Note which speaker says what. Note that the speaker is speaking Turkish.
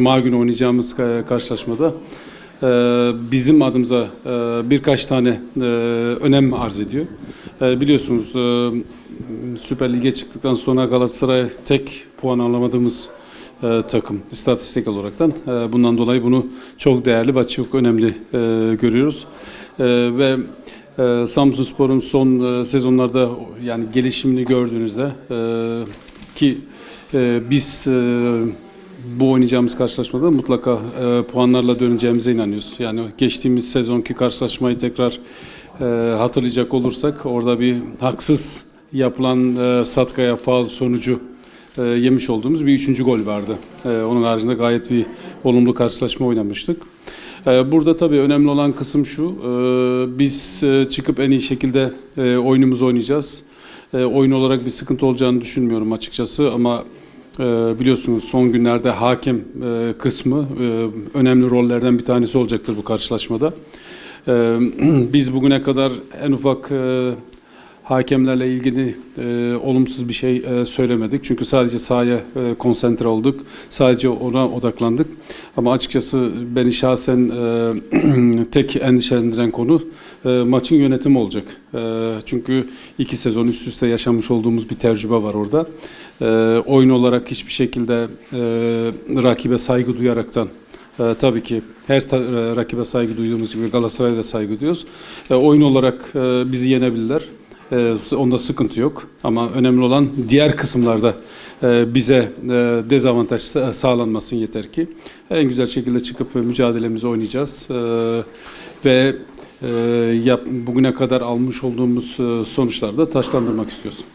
Speaker 1: Cuma günü oynayacağımız ka- karşılaşmada e, bizim adımıza e, birkaç tane e, önem arz ediyor. E, Biliyorsunuz e, Süper Lig'e çıktıktan sonra Galatasaray tek puan alamadığımız e, takım istatistik olaraktan. E, Bundan dolayı bunu çok değerli ve çok önemli e, görüyoruz. E, Ve e, Samsunspor'un son e, sezonlarda yani gelişimini gördüğünüzde e, ki e, biz e, bu oynayacağımız karşılaşmada mutlaka e, puanlarla döneceğimize inanıyoruz. Yani geçtiğimiz sezonki karşılaşmayı tekrar e, hatırlayacak olursak orada bir haksız yapılan e, Satkaya faul sonucu e, yemiş olduğumuz bir üçüncü gol vardı. E, onun haricinde gayet bir olumlu karşılaşma oynamıştık. E, Burada tabii önemli olan kısım şu, e, biz e, çıkıp en iyi şekilde e, oyunumuzu oynayacağız. E, Oyun olarak bir sıkıntı olacağını düşünmüyorum açıkçası ama biliyorsunuz son günlerde hakem e, kısmı e, önemli rollerden bir tanesi olacaktır bu karşılaşmada. E, Biz bugüne kadar en ufak e, hakemlerle ilgili olumsuz bir şey söylemedik. Çünkü sadece sahaya e, konsantre olduk. Sadece ona odaklandık. Ama açıkçası beni şahsen tek endişelendiren konu maçın yönetimi olacak. Çünkü iki sezon üst üste yaşamış olduğumuz bir tecrübe var orada. E, oyun olarak hiçbir şekilde e, rakibe saygı duyaraktan ee, tabii ki her ta- e, rakibe saygı duyduğumuz gibi Galatasaray'a da saygı duyuyoruz. E, oyun olarak e, bizi yenebilirler. E, onda sıkıntı yok. Ama önemli olan diğer kısımlarda e, bize e, dezavantaj sa- sağlanmasın yeter ki. En güzel şekilde çıkıp mücadelemizi oynayacağız. E, ve e, yap, bugüne kadar almış olduğumuz e, sonuçları da taşlandırmak istiyoruz.